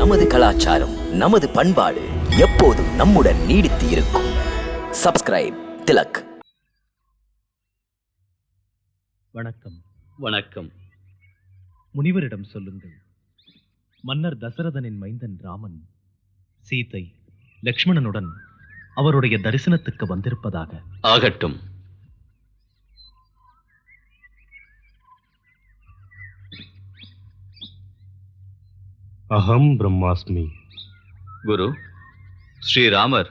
நமது கலாச்சாரம் நமது பண்பாடு எப்போதும் நம்முடன் நீடித்து இருக்கும். சப்ஸ்கிரைப் திலக். வணக்கம். வணக்கம். முனிவரிடம் சொல்லுங்கள். மன்னர் தசரதனின் மைந்தன் ராமன் சீதை லக்ஷ்மணனுடன் அவருடைய தரிசனத்துக்கு வந்திருப்பதாக. ஆகட்டும். அகம் பிரம்மாஸ்மி. குரு ஸ்ரீராமர்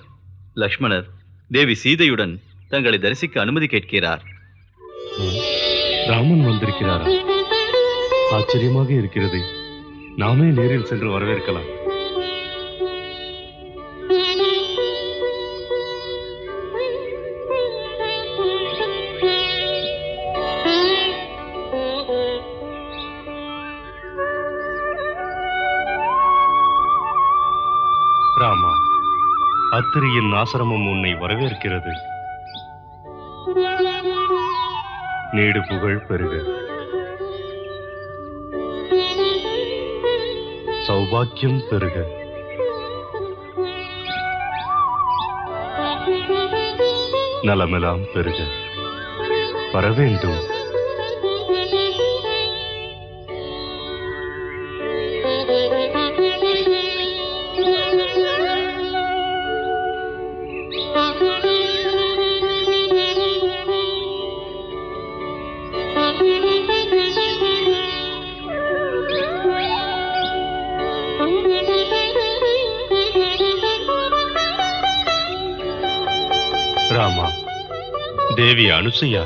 லக்ஷ்மணர் தேவி சீதையுடன் தங்களை தரிசிக்க அனுமதி கேட்கிறார். ராமன் வந்திருக்கிறாரா? ஆச்சரியமாக இருக்கிறது. நாமே நேரில் சென்று வரவேற்கலாம். அத்திரியின் ஆசிரமம் உன்னை வரவேற்கிறது. நீடு புகழ் பெறுக. சௌபாக்கியம் பெறுக. நலமெல்லாம் பெறுக. வரவேண்டும். வேண்டும் தேவி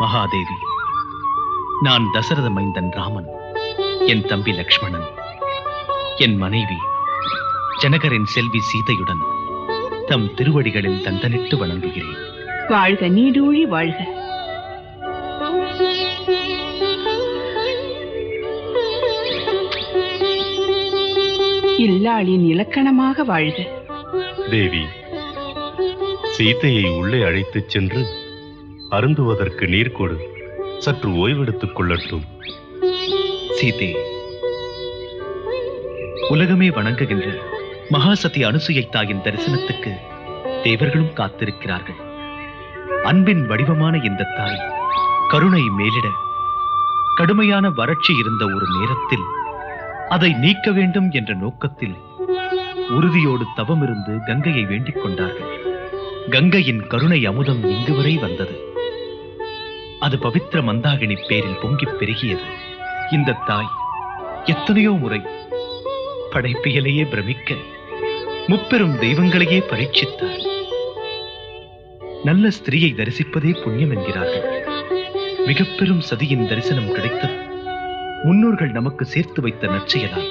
மகாதேவி நான் தசரத மைந்தன் ராமன் என் தம்பி லக்ஷ்மணன். என் மனைவி ஜனகரின் செல்வி சீதையுடன் தம் திருவடிகளில் தந்தனிட்டு வணங்குகிறேன். வாழ்க நீடூழி வாழ்க. இல்லாளின் இலக்கணமாக வாழ்க. தேவி சீதையை உள்ளே அழைத்துச் சென்று அருந்துவதற்கு நீர் கொடு. சற்று ஓய்வெடுத்துக் கொள்ளட்டும். சீதே உலகமே வணங்குகின்ற மகாசதி அனுசுயை தாயின் தரிசனத்துக்கு தேவர்களும் காத்திருக்கிறார்கள். அன்பின் வடிவமான இந்த தாய் கருணை மேலிட கடுமையான வறட்சி இருந்த ஒரு நேரத்தில் அதை நீக்க வேண்டும் என்ற நோக்கத்தில் உறுதியோடு தவமிருந்து கங்கையை வேண்டிக் கொண்டார்கள். கங்கையின் கருணை அமுதம் இங்கு வரை வந்தது. அது பவித்திர மந்தாகினி பேரில் பொங்கிப் பெருகியது. இந்த தாய் எத்தனையோ முறை படைப்பியலையே பிரமிக்க முப்பெரும் தெய்வங்களையே பரீட்சித்தார். நல்ல ஸ்திரீயை தரிசிப்பதே புண்ணியம் என்கிறார்கள். மிகப்பெரும் சதியின் தரிசனம் கிடைத்தது. முன்னோர்கள் நமக்கு சேர்த்து வைத்த நற்செயலால்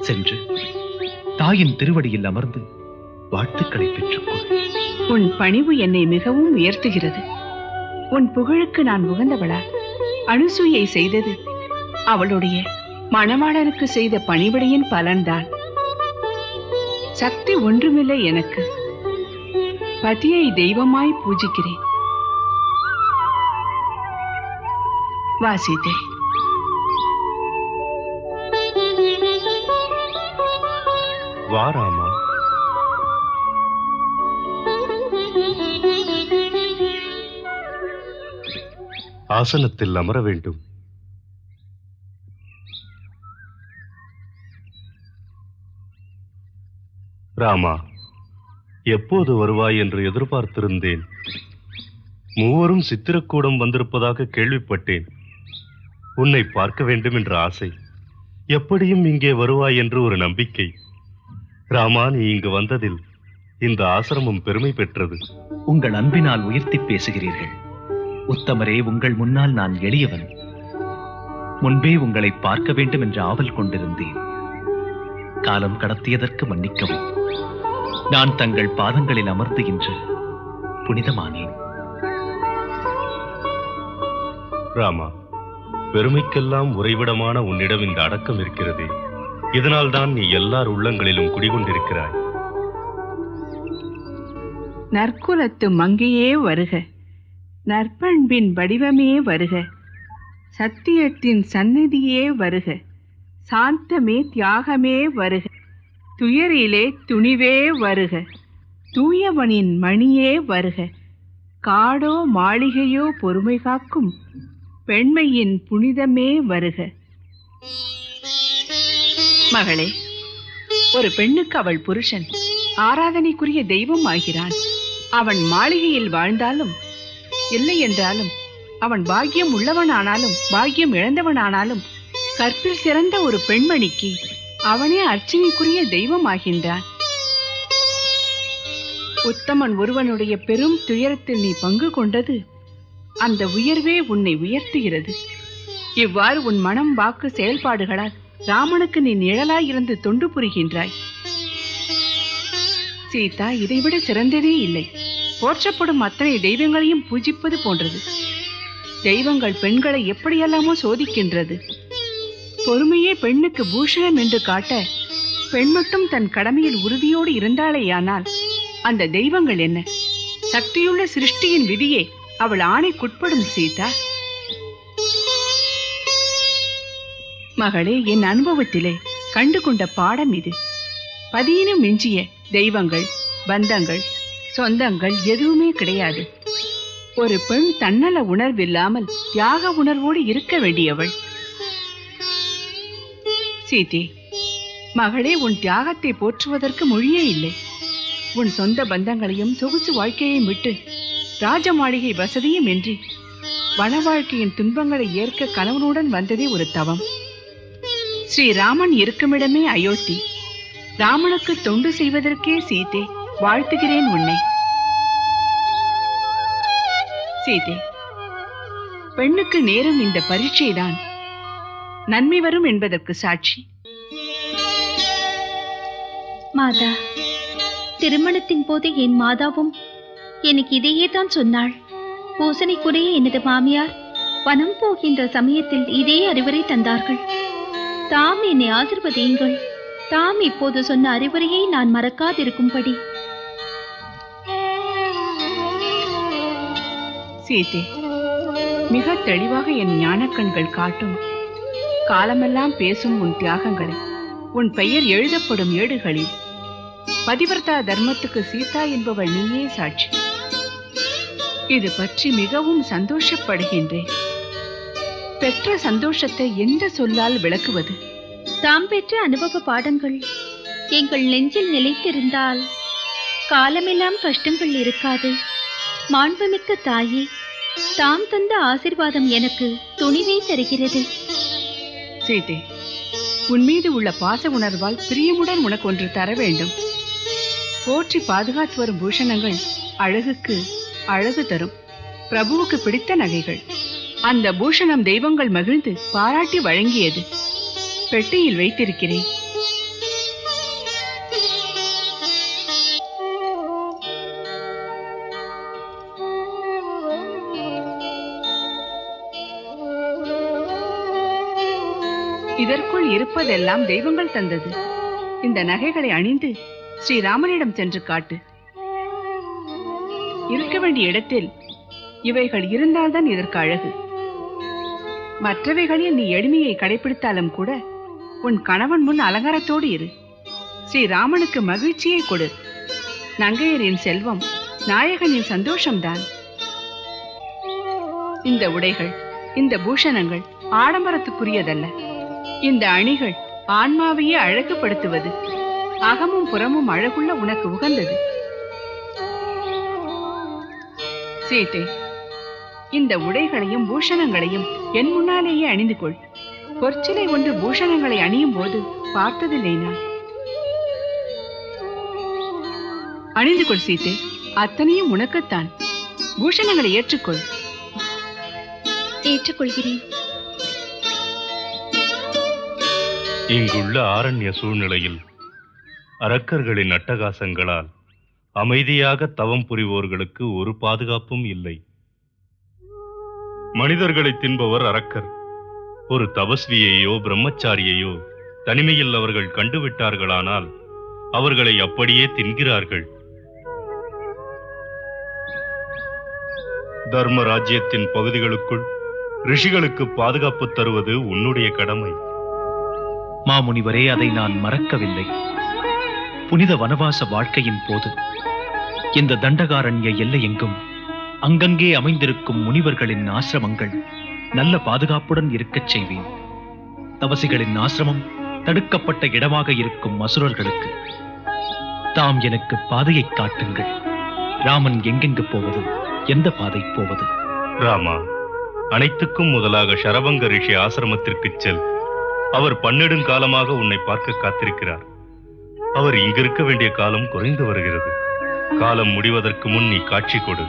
சென்று தாயின் திருவடியில் அமர்ந்து வாழ்த்துக்களை பெற்றுக்கொள். உன் பணிவு என்னை மிகவும் உயர்த்துகிறது. உன் புகழுக்கு நான் உகந்தவளா அனுசூயை செய்தது அவளுடைய மணவாளனுக்கு செய்த பணிவிடையின் பலன்தான். சக்தி ஒன்றுமில்லை எனக்கு. பதியை தெய்வமாய் பூஜிக்கிறேன். வா வாராமா? வா ராமா ஆசனத்தில் அமர வேண்டும். ராமா எப்போது வருவாய் என்று எதிர்பார்த்திருந்தேன். மூவரும் சித்திரக்கூடம் வந்திருப்பதாக கேள்விப்பட்டேன். உன்னை பார்க்க வேண்டும் என்ற ஆசை. எப்படியும் இங்கே வருவாய் என்று ஒரு நம்பிக்கை. ராமா நீ இங்கு வந்ததில் இந்த ஆசிரமம் பெருமை பெற்றது. உங்கள் அன்பினால் உயர்த்தி பேசுகிறீர்கள். உத்தமரே உங்கள் முன்னால் நான் எளியவன். முன்பே உங்களை பார்க்க வேண்டும் என்ற ஆவல் கொண்டிருந்தேன். காலம் கடத்தியதற்கு மன்னிக்கவும். நான் தங்கள் பாதங்களில் அமர்ந்து இன்று புனிதமானேன். ராமா பெருமைக்கெல்லாம் உறைவிடமான உன்னிடம் இந்த அடக்கம் இருக்கிறதே. இதனால்தான் நீ எல்லார் உள்ளங்களிலும் குடிகொண்டிருக்கிறாய். நற்குலத்து மங்கையே வருக. நற்பண்பின் வடிவமே வருக. சத்தியத்தின் சந்நிதியே வருக. சாந்தமே தியாகமே வருக. துயரிலே துணிவே வருக. தூயவனின் மணியே வருக. காடோ மாளிகையோ பொறுமை காக்கும். பெண்மையின் புனிதமே வருக. மகளே ஒரு பெண்ணுக்கு அவள் புருஷன். ஆராதனைக்குரிய தெய்வம் ஆகிறான். அவன் மாளிகையில் வாழ்ந்தாலும் இல்லை என்றாலும் அவன் பாக்கியம் உள்ளவனானாலும் பாக்கியம் இழந்தவனானாலும் கற்பில் சிறந்த ஒரு பெண்மணிக்கு அவனே அர்ச்சனைக்குரிய தெய்வம் ஆகின்றான். உத்தமன் ஒருவனுடைய பெரும் துயரத்தில் நீ பங்கு கொண்டது அந்த உயர்வே உன்னை உயர்த்துகிறது. இவ்வாறு உன் மனம் வாக்கு செயல்பாடுகளால் ராமனுக்கு நீ நிழலாய் இருந்து தொண்டு புரிகின்றாய். சீதா இதைவிட சிறந்ததே இல்லை. போற்றப்படும் அத்தனை தெய்வங்களையும் பூஜிப்பது போன்றது. தெய்வங்கள் பெண்களை எப்படியெல்லாமோ சோதிக்கின்றது. பொறுமையே பெண்ணுக்கு பூஷணம் என்று காட்ட பெண் மட்டும் தன் கடமையில் உறுதியோடு இருந்தாளேயானால் அந்த தெய்வங்கள் என்ன? சக்தியுள்ள சிருஷ்டியின் விதியே அவள் ஆணைக்குட்படும் சீதா. மகளே என் அனுபவத்திலே கண்டு கொண்ட பாடம் இது. பதியினும் மிஞ்சிய தெய்வங்கள் பந்தங்கள் சொந்தங்கள் எதுவுமே கிடையாது. ஒரு பெண் தன்னல உணர்வில்லாமல் தியாக உணர்வோடு இருக்க வேண்டியவள். சீதி மகளே உன் தியாகத்தை போற்றுவதற்கு மொழியே இல்லை. உன் சொந்த பந்தங்களையும் சொகுசு வாழ்க்கையையும் விட்டு ராஜ மாளிகை வசதியும் இன்றி வன வாழ்க்கையின் துன்பங்களை ஏற்க கணவனுடன் வந்ததே ஒரு தவம். ஸ்ரீராமன் இருக்குமிடமே அயோத்தி. ராமனுக்கு தொண்டு செய்வதற்கே சீதே வாழ்த்துகிறேன் உன்னை. சீதே பெண்ணுக்கு நேரும் இந்த பரீட்சைதான். நன்மை வரும் என்பதற்கு சாட்சி. மாதா திருமணத்தின் போது என் மாதாவும் எனக்கு இதையே தான் சொன்னாள். பூசணைக்குரிய எனது மாமியார் வனம் போகின்ற சமயத்தில் இதே அறிவுரை தந்தார்கள். தாம் என்னை ஆசிர்வதியுங்கள். தாம் இப்போது சொன்ன அறிவுரையை நான் மறக்காதிருக்கும்படி. சீதே மிக தெளிவாக என் ஞானக்கண்கள் காட்டும். காலமெல்லாம் பேசும் உன் தியாகங்களை உன் பெயர் எழுதப்படும் ஏடுகளில். பதிவர்த்தா தர்மத்துக்கு சீதா என்பவள் நீயே சாட்சி. இது பற்றி மிகவும் சந்தோஷப்படுகின்றேன். பெற்ற சந்தோஷத்தை எந்த சொல்லால் விளக்குவது? தாம் பெற்ற அனுபவ பாடங்கள். எங்கள் நெஞ்சில் நிலைத்திருந்தால் காலமெல்லாம் கஷ்டங்கள் இருக்காது. மாண்புமிக்க தாயே தாம் தந்த ஆசிர்வாதம் எனக்கு துணிவை தருகிறது. சீதே உன் மீது உள்ள பாச உணர்வால் பிரியமுடன் உனக்கு ஒன்று தர வேண்டும். போற்றி பாதுகாத்து வரும் பூஷணங்கள் அழகுக்கு அழகு தரும். பிரபுவுக்கு பிடித்த நகைகள். அந்த பூஷணம் தெய்வங்கள் மகிழ்ந்து பாராட்டி வழங்கியது. பெட்டியில் வைத்திருக்கிறேன். இதற்குள் இருப்பதெல்லாம் தெய்வங்கள் தந்தது. இந்த நகைகளை அணிந்து ஸ்ரீராமனிடம் சென்று காட்டு. இருக்க வேண்டிய இடத்தில் இவைகள் இருந்தால்தான் இதற்கு அழகு. மற்றவைகளில் நீ எளிமையை கடைபிடித்தாலும் கூட உன் கணவன் முன் அலங்காரத்தோடு இரு. ஸ்ரீராமனுக்கு மகிழ்ச்சியை கொடு. நங்கையரின் செல்வம் நாயகனின் சந்தோஷம்தான். இந்த உடைகள் இந்த பூஷணங்கள் ஆடம்பரத்துக்குரியதல்ல. இந்த அணிகள் ஆன்மாவையே அழகுபடுத்துவது அகமும் புறமும் அழகுள்ள உனக்கு உகந்தது. சீதை இந்த உடைகளையும் பூஷணங்களையும் என் முன்னாலேயே அணிந்து கொள் பொற்சிலை ஒன்று பூஷணங்களை அணியும் போது பார்த்ததில்லை நான். அணிந்து கொள் சீதை அத்தனையும் உனக்குத்தான். பூஷணங்களை ஏற்றுக்கொள். ஏற்றுக்கொள்கிறேன். இங்குள்ள ஆரண்ய சூழ்நிலையில் அரக்கர்களின் அட்டகாசங்களால் அமைதியாக தவம் புரிவோர்களுக்கு ஒரு பாதுகாப்பும் இல்லை. மனிதர்களை தின்பவர் அரக்கர். ஒரு தபஸ்வியையோ பிரம்மச்சாரியையோ தனிமையில் அவர்கள் கண்டுவிட்டார்களானால் அவர்களை அப்படியே தின்கிறார்கள். தர்ம ராஜ்யத்தின் பகுதிகளுக்குள் ரிஷிகளுக்கு பாதுகாப்பு தருவது உன்னுடைய கடமை. மாமுனிவரே அதை நான் மறக்கவில்லை. புனித வனவாச வாழ்க்கையின் போது இந்த தண்டகாரண்ய எல்லையெங்கும் அங்கங்கே அமைந்திருக்கும் முனிவர்களின் ஆசிரமங்கள் நல்ல பாதுகாப்புடன் இருக்கச் செய்வேன். தவசிகளின் ஆசிரமம் தடுக்கப்பட்ட இடமாக இருக்கும் அசுரர்களுக்கு. தாம் எனக்கு பாதையைக் காட்டுங்கள். ராமன் எங்கெங்கு போவது? எந்த பாதை போவது? ராமா அனைத்துக்கும் முதலாக சரவங்க ரிஷி ஆசிரமத்திற்குச் செல். அவர் பன்னெடுங்காலமாக உன்னை பார்க்க காத்திருக்கிறார். அவர் இங்கிருக்க வேண்டிய காலம் குறைந்து வருகிறது. காலம் முடிவதற்கு முன் நீ காட்சி கொடு.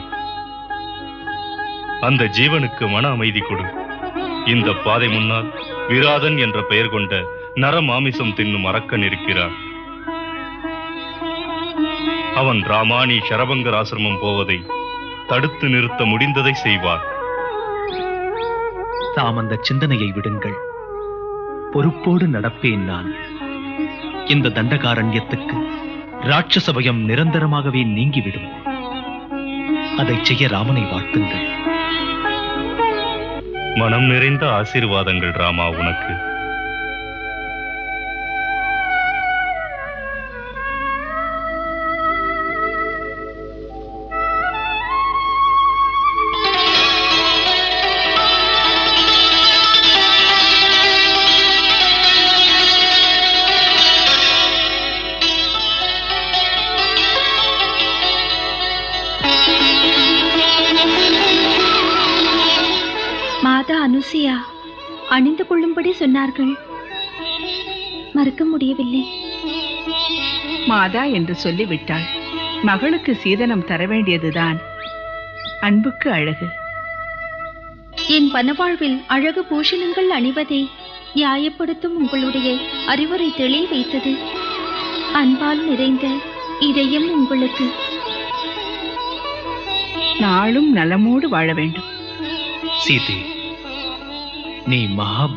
அந்த ஜீவனுக்கு மன அமைதி கொடு. இந்த பாதை முன்னால் விராதன் என்ற பெயர் கொண்ட நரமாமிசம் தின்னும் அரக்கன் இருக்கிறான். அவன் ராமானி ஷரபங்கர் ஆசிரமம் போவதை தடுத்து நிறுத்த முடிந்ததை செய்வார். தாம் அந்த சிந்தனையை விடுங்கள். பொறுப்போடு நடப்பேன் நான். இந்த தண்டகாரண்யத்துக்கு ராட்சசபயம் நிரந்தரமாகவே நீங்கிவிடும். அதை செய்ய ராமனை வாழ்த்துங்கள். மனம் நிறைந்த ஆசீர்வாதங்கள் ராமா உனக்கு. சொன்னார்கள் மறுக்க முடியவில்லை. மாதா என்று சொல்லிவிட்டாள். மகளுக்கு சீதனம் தர வேண்டியதுதான். அன்புக்கு அழகு. என் வனவாழ்வில் அழகு பூஷணங்கள் அணிவதை நியாயப்படுத்தும் உங்களுடைய அறிவுரை தெளிய வைத்தது. அன்பால் நிறைந்த இதயம் உங்களுக்கு. நாளும் நலமோடு வாழ வேண்டும். சீதே நீ மகா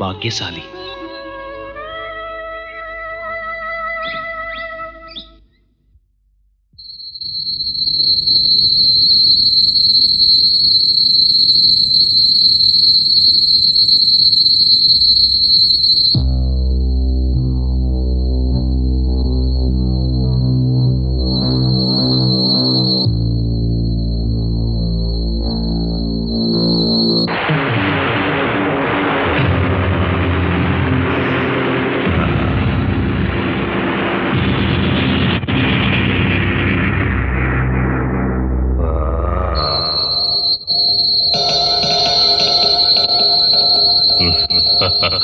ah,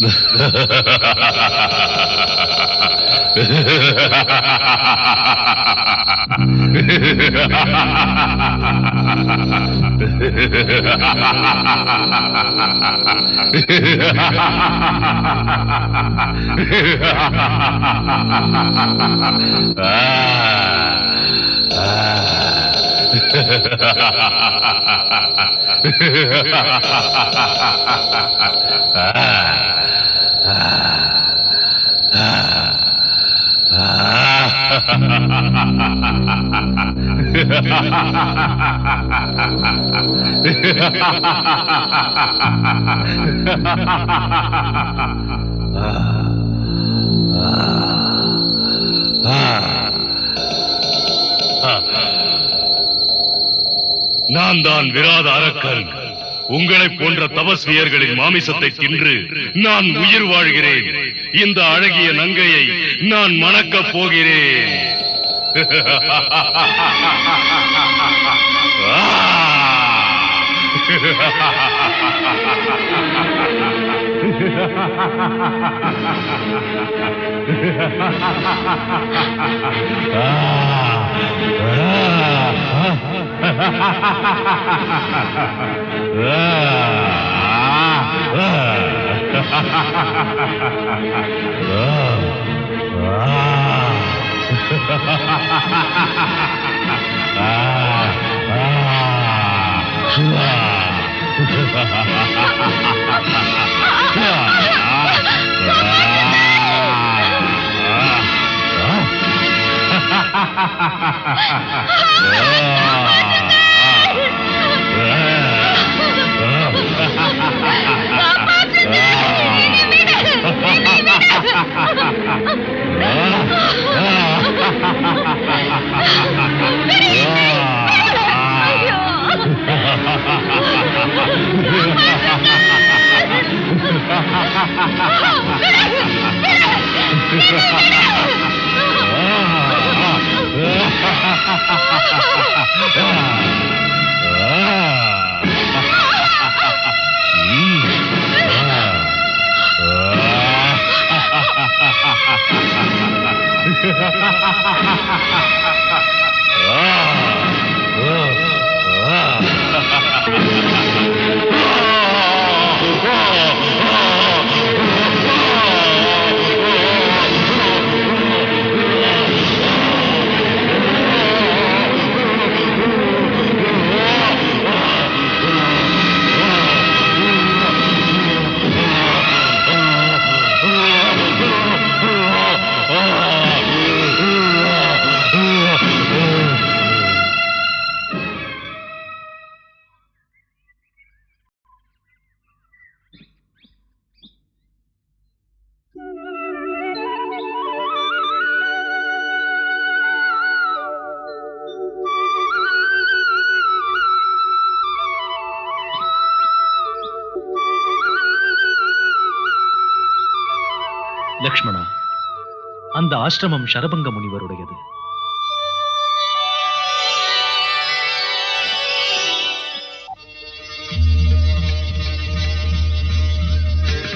ah ah, ah, ah. ah. நான் தான் விராத அரக்கன். உங்களைப் போன்ற தபஸ்வியர்களின் மாமிசத்தை தின்று நான் உயிர் வாழ்கிறேன். இந்த அழகிய நங்கையை நான் மணக்கப் போகிறேன். 아, 아, 좋아. Masukkan! லக்ஷ்மணா அந்த ஆசிரமம் சரபங்க முனிவருடையது.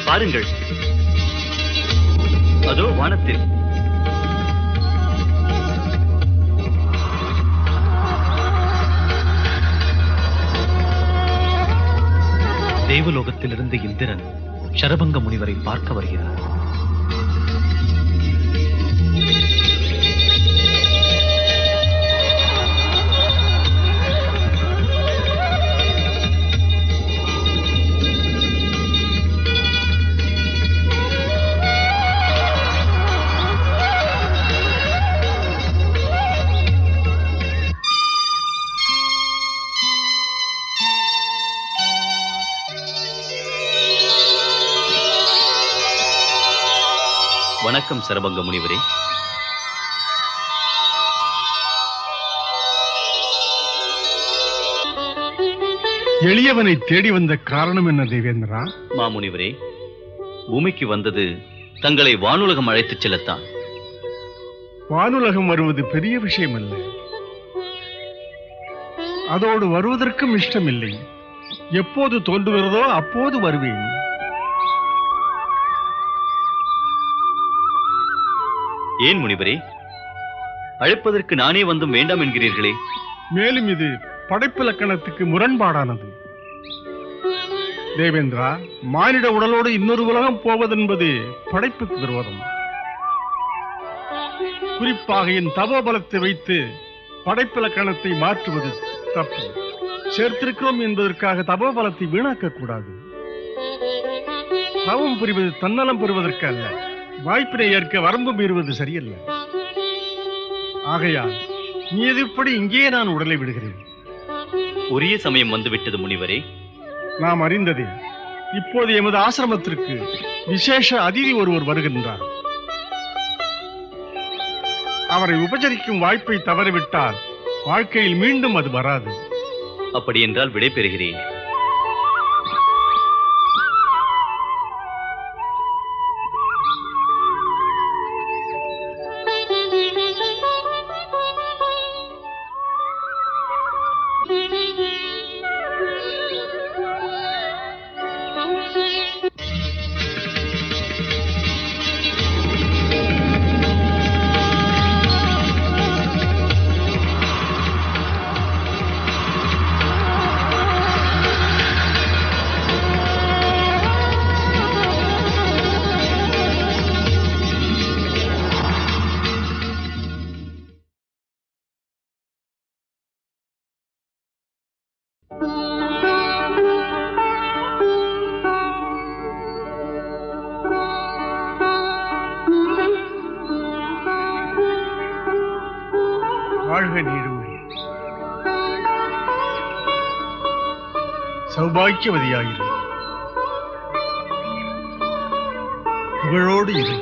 பாருங்கள். அதோ வானத்தில். தேவலோகத்திலிருந்து இந்திரன் சரபங்க முனிவரை பார்க்க வருகிறார். வணக்கம் சரபங்க முனிவரே. எளியவனை தேடி வந்த காரணம் என்ன தேவேந்திரா? மாமுனிவரே பூமிக்கு வந்தது தங்களை வானுலகம் அழைத்துச் செல்லத்தான். வானுலகம் வருவது பெரிய விஷயம் அல்ல அதோடு வருவதற்கும் இஷ்டமில்லை. எப்போது தோன்றுகிறதோ அப்போது வருவேன். ஏன் முனிவரே? அழைப்பதற்கு நானே வந்தும் வேண்டாம் என்கிறீர்களே. மேலும் இது படைப்பிலக்கணத்துக்கு முரண்பாடானது. தேவேந்திரா மானிட உடலோடு இன்னொரு உலகம் போவதென்பது படைப்புக்கு விரோதம். குறிப்பாக என் தவோபலத்தை வைத்து படைப்பிலக்கணத்தை மாற்றுவது தப்பு. சேர்த்திருக்கிறோம் என்பதற்காக தபோபலத்தை வீணாக்க கூடாது தவம் புரிவது தன்னலம் பெறுவதற்கு அல்ல வாய்ப்பினை ஏற்க வரம்பு மீறுவது சரியல்ல. ஆகையால் நீ எதுப்படி இங்கேயே நான் உடலை விடுகிறேன்? உரிய சமயம் வந்துவிட்டது முனிவரே. நாம் அறிந்ததே இப்போது எமது ஆசிரமத்திற்கு விசேஷ அதிதி ஒருவர் வருகின்றார். அவரை உபசரிக்கும் வாய்ப்பை தவறிவிட்டால் வாழ்க்கையில் மீண்டும் அது வராது. அப்படி என்றால் விடை பெறுகிறேன். பாக்கியவதியாயிரு புகழோடு இரு.